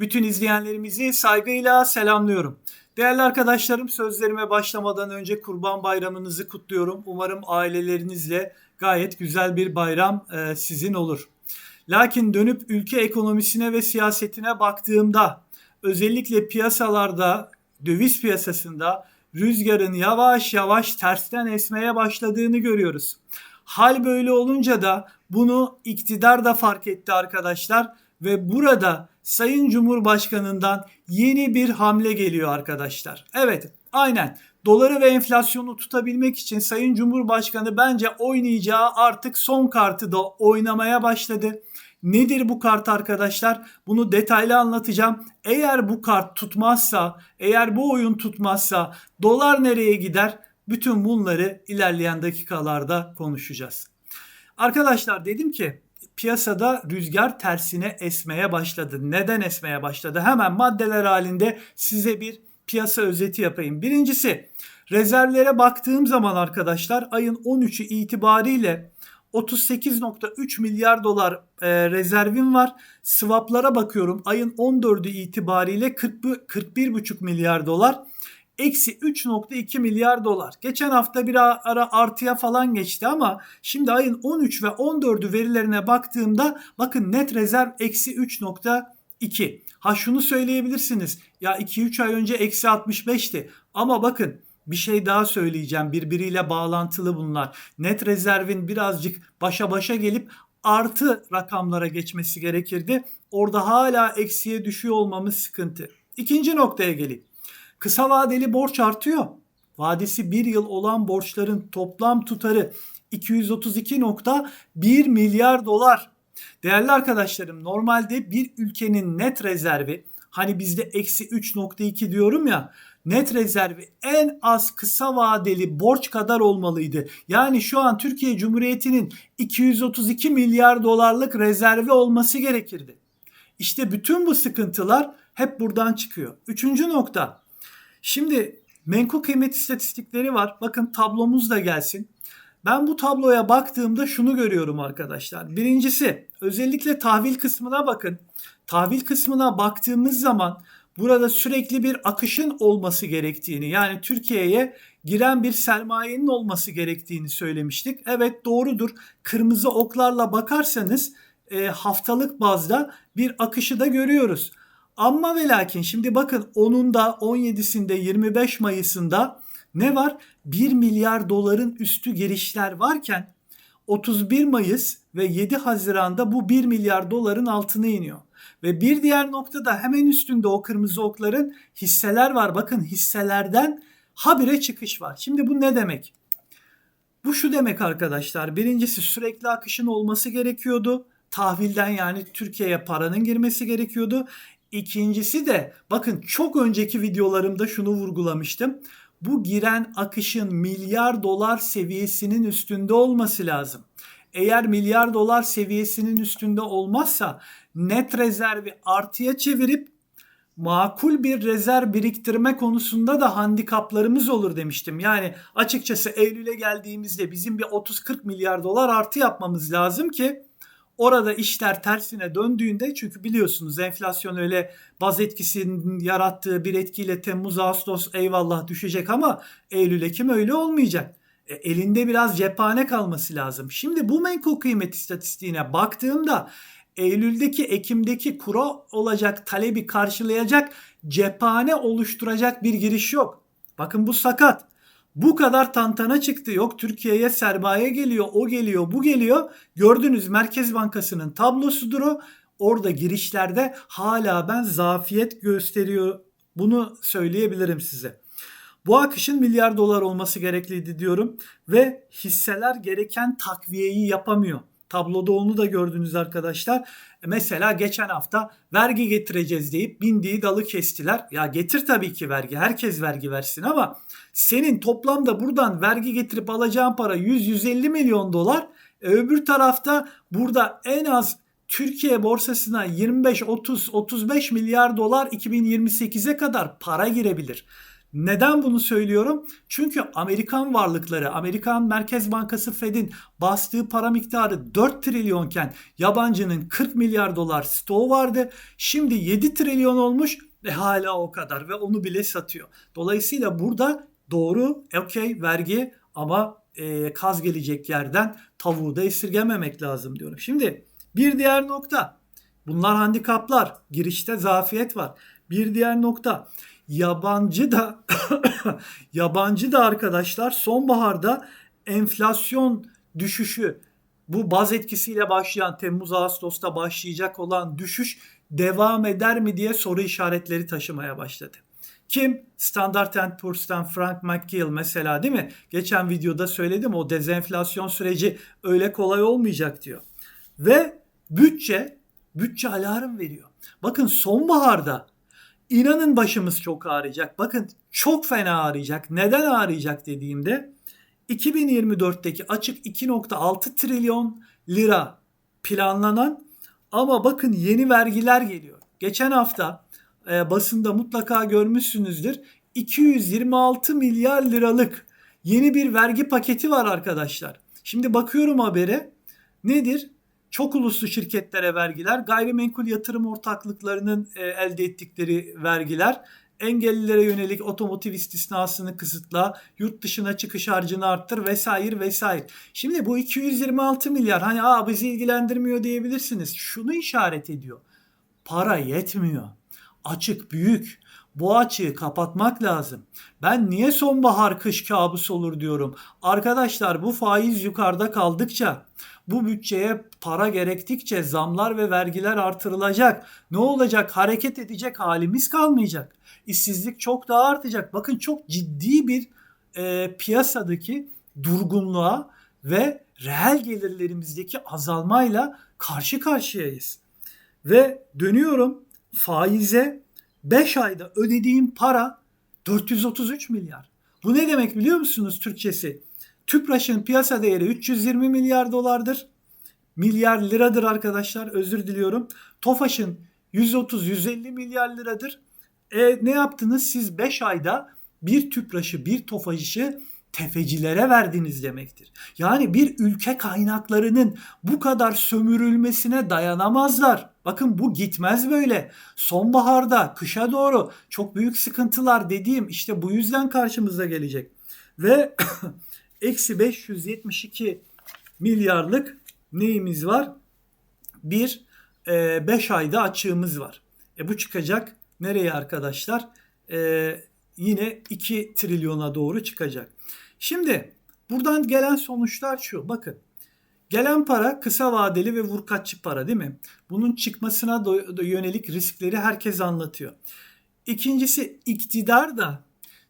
Bütün izleyenlerimizi saygıyla selamlıyorum. Değerli arkadaşlarım sözlerime başlamadan önce Kurban Bayramınızı kutluyorum. Umarım ailelerinizle gayet güzel bir bayram e, sizin olur. Lakin dönüp ülke ekonomisine ve siyasetine baktığımda özellikle piyasalarda, döviz piyasasında rüzgarın yavaş yavaş tersten esmeye başladığını görüyoruz. Hal böyle olunca da bunu iktidar da fark etti arkadaşlar ve burada Sayın Cumhurbaşkanı'ndan yeni bir hamle geliyor arkadaşlar. Evet aynen doları ve enflasyonu tutabilmek için Sayın Cumhurbaşkanı bence oynayacağı artık son kartı da oynamaya başladı. Nedir bu kart arkadaşlar? Bunu detaylı anlatacağım. Eğer bu kart tutmazsa, eğer bu oyun tutmazsa dolar nereye gider? Bütün bunları ilerleyen dakikalarda konuşacağız. Arkadaşlar dedim ki piyasada rüzgar tersine esmeye başladı. Neden esmeye başladı? Hemen maddeler halinde size bir piyasa özeti yapayım. Birincisi rezervlere baktığım zaman arkadaşlar ayın 13'ü itibariyle 38.3 milyar dolar e, rezervim var. Swaplara bakıyorum. Ayın 14'ü itibariyle 41.5 milyar dolar. Eksi 3.2 milyar dolar. Geçen hafta bir ara artıya falan geçti ama şimdi ayın 13 ve 14'ü verilerine baktığımda bakın net rezerv eksi 3.2. Ha şunu söyleyebilirsiniz. Ya 2-3 ay önce eksi 65'ti. Ama bakın bir şey daha söyleyeceğim. Birbiriyle bağlantılı bunlar. Net rezervin birazcık başa başa gelip artı rakamlara geçmesi gerekirdi. Orada hala eksiye düşüyor olmamız sıkıntı. İkinci noktaya geleyim. Kısa vadeli borç artıyor. Vadesi bir yıl olan borçların toplam tutarı 232.1 milyar dolar. Değerli arkadaşlarım normalde bir ülkenin net rezervi hani bizde eksi 3.2 diyorum ya net rezervi en az kısa vadeli borç kadar olmalıydı. Yani şu an Türkiye Cumhuriyeti'nin 232 milyar dolarlık rezervi olması gerekirdi. İşte bütün bu sıkıntılar hep buradan çıkıyor. Üçüncü nokta. Şimdi menkul kıymet istatistikleri var. Bakın tablomuz da gelsin. Ben bu tabloya baktığımda şunu görüyorum arkadaşlar. Birincisi özellikle tahvil kısmına bakın. Tahvil kısmına baktığımız zaman burada sürekli bir akışın olması gerektiğini yani Türkiye'ye giren bir sermayenin olması gerektiğini söylemiştik. Evet doğrudur. Kırmızı oklarla bakarsanız e, haftalık bazda bir akışı da görüyoruz. Ama ve lakin şimdi bakın 10'unda 17'sinde 25 Mayıs'ında ne var? 1 milyar doların üstü girişler varken 31 Mayıs ve 7 Haziran'da bu 1 milyar doların altına iniyor. Ve bir diğer noktada hemen üstünde o kırmızı okların hisseler var. Bakın hisselerden habire çıkış var. Şimdi bu ne demek? Bu şu demek arkadaşlar. Birincisi sürekli akışın olması gerekiyordu. Tahvilden yani Türkiye'ye paranın girmesi gerekiyordu. İkincisi de bakın çok önceki videolarımda şunu vurgulamıştım. Bu giren akışın milyar dolar seviyesinin üstünde olması lazım. Eğer milyar dolar seviyesinin üstünde olmazsa net rezervi artıya çevirip makul bir rezerv biriktirme konusunda da handikaplarımız olur demiştim. Yani açıkçası Eylül'e geldiğimizde bizim bir 30-40 milyar dolar artı yapmamız lazım ki Orada işler tersine döndüğünde çünkü biliyorsunuz enflasyon öyle baz etkisinin yarattığı bir etkiyle Temmuz Ağustos eyvallah düşecek ama Eylül Ekim öyle olmayacak. E, elinde biraz cephane kalması lazım. Şimdi bu menkul kıymet istatistiğine baktığımda Eylül'deki Ekim'deki kura olacak talebi karşılayacak cephane oluşturacak bir giriş yok. Bakın bu sakat. Bu kadar tantana çıktı. Yok Türkiye'ye sermaye geliyor, o geliyor, bu geliyor. Gördünüz Merkez Bankası'nın tablosudur o. Orada girişlerde hala ben zafiyet gösteriyor. Bunu söyleyebilirim size. Bu akışın milyar dolar olması gerekliydi diyorum ve hisseler gereken takviyeyi yapamıyor. Tabloda onu da gördünüz arkadaşlar. Mesela geçen hafta vergi getireceğiz deyip bindiği dalı kestiler. Ya getir tabii ki vergi. Herkes vergi versin ama senin toplamda buradan vergi getirip alacağın para 100-150 milyon dolar. E öbür tarafta burada en az Türkiye borsasına 25, 30, 35 milyar dolar 2028'e kadar para girebilir. Neden bunu söylüyorum? Çünkü Amerikan varlıkları, Amerikan Merkez Bankası Fed'in bastığı para miktarı 4 trilyonken yabancının 40 milyar dolar stoğu vardı. Şimdi 7 trilyon olmuş ve hala o kadar ve onu bile satıyor. Dolayısıyla burada doğru okey vergi ama e, kaz gelecek yerden tavuğu da esirgememek lazım diyorum. Şimdi bir diğer nokta bunlar handikaplar girişte zafiyet var. Bir diğer nokta yabancı da yabancı da arkadaşlar sonbaharda enflasyon düşüşü bu baz etkisiyle başlayan Temmuz Ağustos'ta başlayacak olan düşüş devam eder mi diye soru işaretleri taşımaya başladı. Kim? Standard Poor's'tan Frank McGill mesela değil mi? Geçen videoda söyledim o dezenflasyon süreci öyle kolay olmayacak diyor. Ve bütçe, bütçe alarm veriyor. Bakın sonbaharda inanın başımız çok ağrıyacak. Bakın çok fena ağrıyacak. Neden ağrıyacak dediğimde 2024'teki açık 2.6 trilyon lira planlanan ama bakın yeni vergiler geliyor. Geçen hafta e, basında mutlaka görmüşsünüzdür. 226 milyar liralık yeni bir vergi paketi var arkadaşlar. Şimdi bakıyorum habere. Nedir? Çok uluslu şirketlere vergiler, gayrimenkul yatırım ortaklıklarının e, elde ettikleri vergiler, engellilere yönelik otomotiv istisnasını kısıtla, yurt dışına çıkış harcını arttır vesaire vesaire. Şimdi bu 226 milyar hani aa bizi ilgilendirmiyor diyebilirsiniz. Şunu işaret ediyor. Para yetmiyor. Açık büyük. Bu açığı kapatmak lazım. Ben niye sonbahar kış kabus olur diyorum. Arkadaşlar bu faiz yukarıda kaldıkça bu bütçeye para gerektikçe zamlar ve vergiler artırılacak. Ne olacak? Hareket edecek halimiz kalmayacak. İşsizlik çok daha artacak. Bakın çok ciddi bir e, piyasadaki durgunluğa ve reel gelirlerimizdeki azalmayla karşı karşıyayız. Ve dönüyorum faize 5 ayda ödediğim para 433 milyar. Bu ne demek biliyor musunuz Türkçesi? Tüpraş'ın piyasa değeri 320 milyar dolardır. Milyar liradır arkadaşlar özür diliyorum. Tofaş'ın 130-150 milyar liradır. E, ne yaptınız siz 5 ayda bir Tüpraş'ı bir Tofaş'ı tefecilere verdiniz demektir. Yani bir ülke kaynaklarının bu kadar sömürülmesine dayanamazlar. Bakın bu gitmez böyle. Sonbaharda, kışa doğru çok büyük sıkıntılar dediğim işte bu yüzden karşımıza gelecek. Ve eksi 572 milyarlık neyimiz var? Bir 5 e, ayda açığımız var. E bu çıkacak nereye arkadaşlar? E, yine 2 trilyona doğru çıkacak. Şimdi buradan gelen sonuçlar şu. Bakın gelen para kısa vadeli ve vurkaççı para değil mi? Bunun çıkmasına yönelik riskleri herkes anlatıyor. İkincisi iktidar da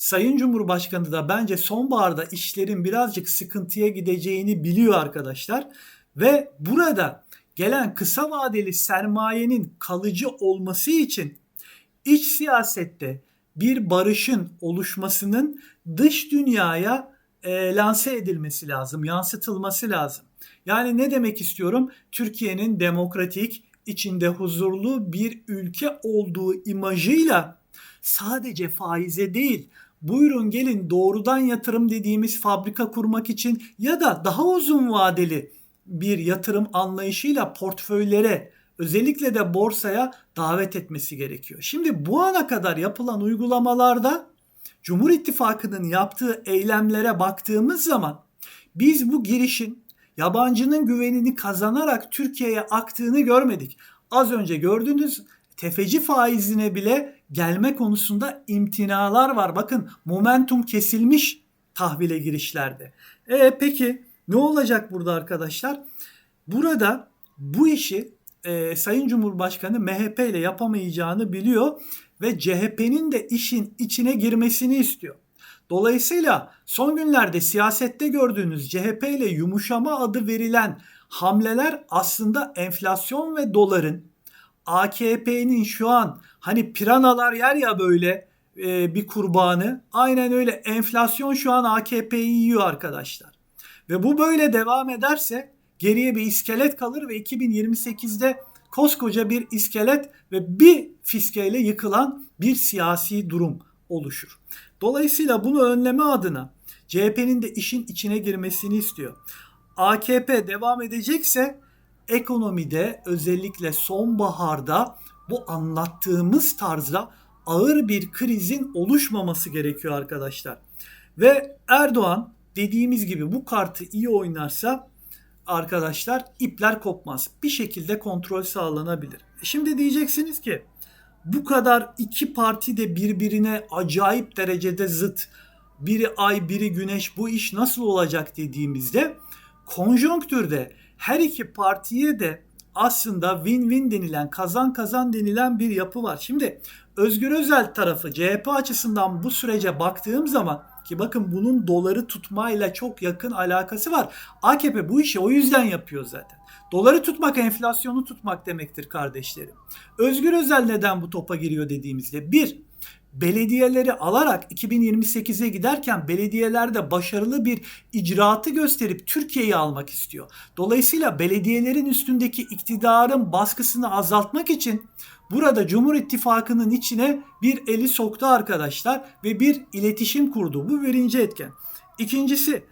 Sayın Cumhurbaşkanı da bence sonbaharda işlerin birazcık sıkıntıya gideceğini biliyor arkadaşlar. Ve burada gelen kısa vadeli sermayenin kalıcı olması için iç siyasette bir barışın oluşmasının dış dünyaya e, lanse edilmesi lazım, yansıtılması lazım. Yani ne demek istiyorum? Türkiye'nin demokratik, içinde huzurlu bir ülke olduğu imajıyla sadece faize değil, buyurun gelin doğrudan yatırım dediğimiz fabrika kurmak için ya da daha uzun vadeli bir yatırım anlayışıyla portföylere özellikle de borsaya davet etmesi gerekiyor. Şimdi bu ana kadar yapılan uygulamalarda Cumhur İttifakı'nın yaptığı eylemlere baktığımız zaman biz bu girişin yabancının güvenini kazanarak Türkiye'ye aktığını görmedik. Az önce gördüğünüz tefeci faizine bile gelme konusunda imtinalar var. Bakın momentum kesilmiş tahvile girişlerde. E peki ne olacak burada arkadaşlar? Burada bu işi e, Sayın Cumhurbaşkanı MHP ile yapamayacağını biliyor ve CHP'nin de işin içine girmesini istiyor. Dolayısıyla son günlerde siyasette gördüğünüz CHP ile yumuşama adı verilen hamleler aslında enflasyon ve doların AKP'nin şu an hani piranalar yer ya böyle e, bir kurbanı aynen öyle enflasyon şu an AKP'yi yiyor arkadaşlar. Ve bu böyle devam ederse geriye bir iskelet kalır ve 2028'de koskoca bir iskelet ve bir fiskeyle yıkılan bir siyasi durum oluşur. Dolayısıyla bunu önleme adına CHP'nin de işin içine girmesini istiyor. AKP devam edecekse ekonomide özellikle sonbaharda bu anlattığımız tarzda ağır bir krizin oluşmaması gerekiyor arkadaşlar. Ve Erdoğan dediğimiz gibi bu kartı iyi oynarsa arkadaşlar ipler kopmaz. Bir şekilde kontrol sağlanabilir. Şimdi diyeceksiniz ki bu kadar iki parti de birbirine acayip derecede zıt. Biri ay biri güneş bu iş nasıl olacak dediğimizde konjonktürde her iki partiye de aslında win-win denilen, kazan kazan denilen bir yapı var. Şimdi Özgür Özel tarafı CHP açısından bu sürece baktığım zaman ki bakın bunun doları tutmayla çok yakın alakası var. AKP bu işi o yüzden yapıyor zaten. Doları tutmak enflasyonu tutmak demektir kardeşlerim. Özgür Özel neden bu topa giriyor dediğimizde bir belediyeleri alarak 2028'e giderken belediyelerde başarılı bir icraatı gösterip Türkiye'yi almak istiyor. Dolayısıyla belediyelerin üstündeki iktidarın baskısını azaltmak için burada Cumhur İttifakı'nın içine bir eli soktu arkadaşlar ve bir iletişim kurdu. Bu birinci etken. İkincisi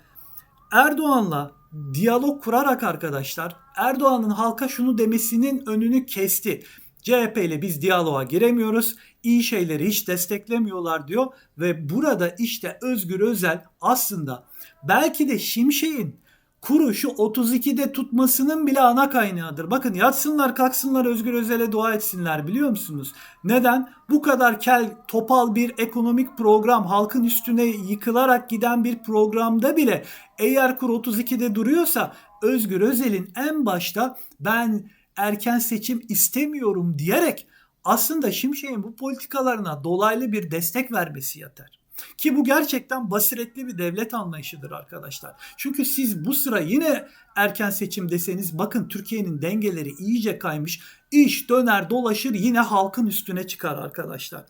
Erdoğan'la diyalog kurarak arkadaşlar Erdoğan'ın halka şunu demesinin önünü kesti. CHP ile biz diyaloğa giremiyoruz. İyi şeyleri hiç desteklemiyorlar diyor ve burada işte Özgür Özel aslında belki de Şimşek'in kuru şu 32'de tutmasının bile ana kaynağıdır. Bakın yatsınlar kalksınlar Özgür Özel'e dua etsinler biliyor musunuz? Neden? Bu kadar kel topal bir ekonomik program halkın üstüne yıkılarak giden bir programda bile eğer kur 32'de duruyorsa Özgür Özel'in en başta ben erken seçim istemiyorum diyerek aslında Şimşek'in bu politikalarına dolaylı bir destek vermesi yeter. Ki bu gerçekten basiretli bir devlet anlayışıdır arkadaşlar. Çünkü siz bu sıra yine erken seçim deseniz bakın Türkiye'nin dengeleri iyice kaymış. İş döner dolaşır yine halkın üstüne çıkar arkadaşlar.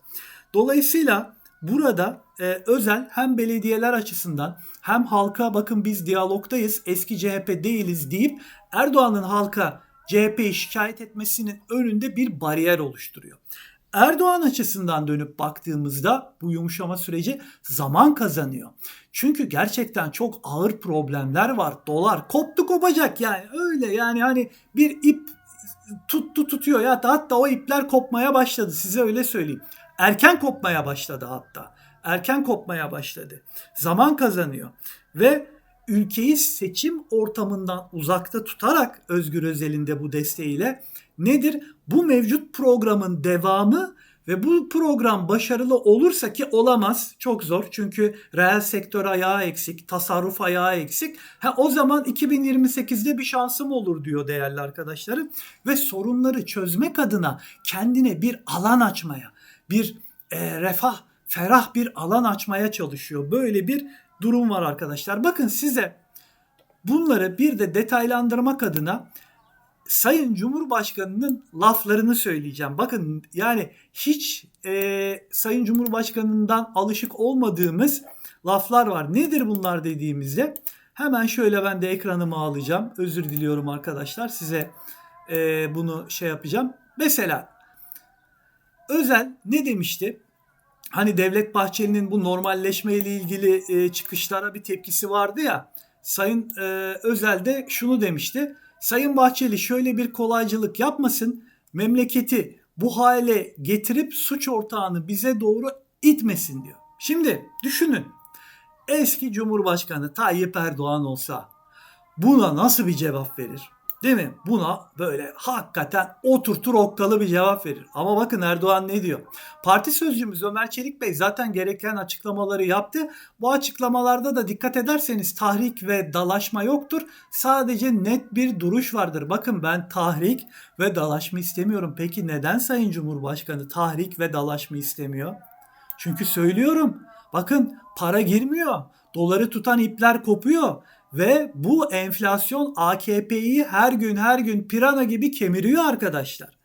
Dolayısıyla burada e, özel hem belediyeler açısından hem halka bakın biz diyalogdayız eski CHP değiliz deyip Erdoğan'ın halka CHP'yi şikayet etmesinin önünde bir bariyer oluşturuyor. Erdoğan açısından dönüp baktığımızda bu yumuşama süreci zaman kazanıyor. Çünkü gerçekten çok ağır problemler var. Dolar koptu kopacak yani öyle yani hani bir ip tuttu tutuyor ya hatta o ipler kopmaya başladı size öyle söyleyeyim. Erken kopmaya başladı hatta. Erken kopmaya başladı. Zaman kazanıyor ve ülkeyi seçim ortamından uzakta tutarak Özgür Özel'in de bu desteğiyle nedir? Bu mevcut programın devamı ve bu program başarılı olursa ki olamaz çok zor çünkü reel sektör ayağı eksik, tasarruf ayağı eksik. Ha, o zaman 2028'de bir şansım olur diyor değerli arkadaşlarım ve sorunları çözmek adına kendine bir alan açmaya, bir e, refah, ferah bir alan açmaya çalışıyor. Böyle bir durum var arkadaşlar. Bakın size bunları bir de detaylandırmak adına Sayın Cumhurbaşkanı'nın laflarını söyleyeceğim. Bakın yani hiç e, Sayın Cumhurbaşkanı'ndan alışık olmadığımız laflar var. Nedir bunlar dediğimizde hemen şöyle ben de ekranımı alacağım. Özür diliyorum arkadaşlar size e, bunu şey yapacağım. Mesela Özel ne demişti? Hani Devlet Bahçeli'nin bu normalleşme ile ilgili e, çıkışlara bir tepkisi vardı ya. Sayın e, Özel de şunu demişti. Sayın Bahçeli şöyle bir kolaycılık yapmasın. Memleketi bu hale getirip suç ortağını bize doğru itmesin diyor. Şimdi düşünün. Eski Cumhurbaşkanı Tayyip Erdoğan olsa buna nasıl bir cevap verir? Değil mi? Buna böyle hakikaten oturtur okkalı bir cevap verir. Ama bakın Erdoğan ne diyor? Parti sözcümüz Ömer Çelik Bey zaten gereken açıklamaları yaptı. Bu açıklamalarda da dikkat ederseniz tahrik ve dalaşma yoktur. Sadece net bir duruş vardır. Bakın ben tahrik ve dalaşma istemiyorum. Peki neden Sayın Cumhurbaşkanı tahrik ve dalaşma istemiyor? Çünkü söylüyorum. Bakın para girmiyor. Doları tutan ipler kopuyor. Ve bu enflasyon AKP'yi her gün her gün pirana gibi kemiriyor arkadaşlar.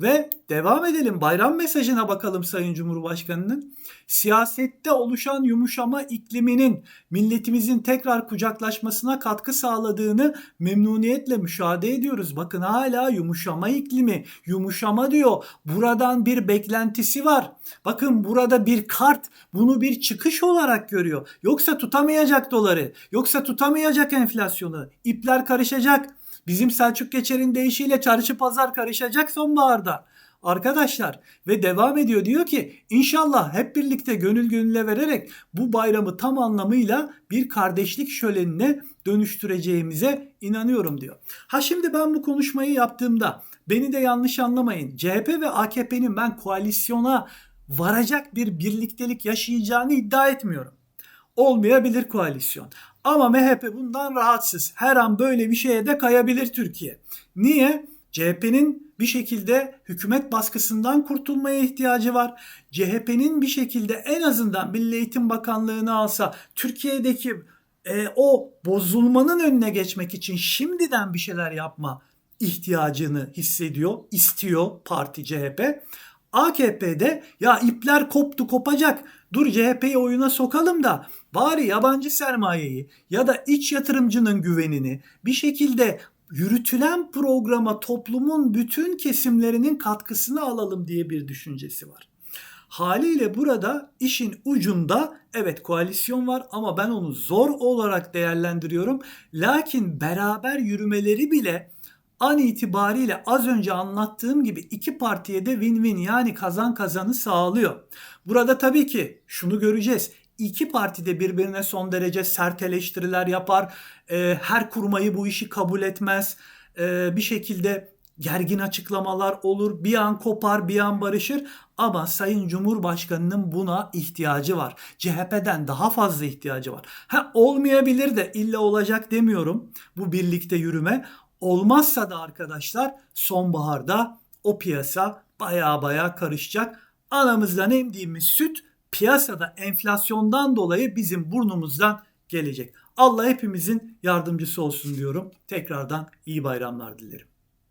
Ve devam edelim. Bayram mesajına bakalım Sayın Cumhurbaşkanı'nın. Siyasette oluşan yumuşama ikliminin milletimizin tekrar kucaklaşmasına katkı sağladığını memnuniyetle müşahede ediyoruz. Bakın hala yumuşama iklimi, yumuşama diyor. Buradan bir beklentisi var. Bakın burada bir kart bunu bir çıkış olarak görüyor. Yoksa tutamayacak doları, yoksa tutamayacak enflasyonu. İpler karışacak. Bizim Selçuk Geçer'in deyişiyle çarşı pazar karışacak sonbaharda. Arkadaşlar ve devam ediyor diyor ki inşallah hep birlikte gönül gönüle vererek bu bayramı tam anlamıyla bir kardeşlik şölenine dönüştüreceğimize inanıyorum diyor. Ha şimdi ben bu konuşmayı yaptığımda beni de yanlış anlamayın. CHP ve AKP'nin ben koalisyona varacak bir birliktelik yaşayacağını iddia etmiyorum. Olmayabilir koalisyon. Ama MHP bundan rahatsız. Her an böyle bir şeye de kayabilir Türkiye. Niye? CHP'nin bir şekilde hükümet baskısından kurtulmaya ihtiyacı var. CHP'nin bir şekilde en azından Milli Eğitim Bakanlığı'nı alsa Türkiye'deki e, o bozulmanın önüne geçmek için şimdiden bir şeyler yapma ihtiyacını hissediyor, istiyor parti CHP. AKP'de ya ipler koptu kopacak dur CHP'yi oyuna sokalım da bari yabancı sermayeyi ya da iç yatırımcının güvenini bir şekilde yürütülen programa toplumun bütün kesimlerinin katkısını alalım diye bir düşüncesi var. Haliyle burada işin ucunda evet koalisyon var ama ben onu zor olarak değerlendiriyorum. Lakin beraber yürümeleri bile an itibariyle az önce anlattığım gibi iki partiye de win-win yani kazan kazanı sağlıyor. Burada tabii ki şunu göreceğiz. İki parti de birbirine son derece sert eleştiriler yapar. E, her kurmayı bu işi kabul etmez. E, bir şekilde gergin açıklamalar olur. Bir an kopar, bir an barışır. Ama Sayın Cumhurbaşkanı'nın buna ihtiyacı var. CHP'den daha fazla ihtiyacı var. Ha olmayabilir de illa olacak demiyorum bu birlikte yürüme. Olmazsa da arkadaşlar sonbaharda o piyasa baya baya karışacak. Anamızdan emdiğimiz süt piyasada enflasyondan dolayı bizim burnumuzdan gelecek. Allah hepimizin yardımcısı olsun diyorum. Tekrardan iyi bayramlar dilerim.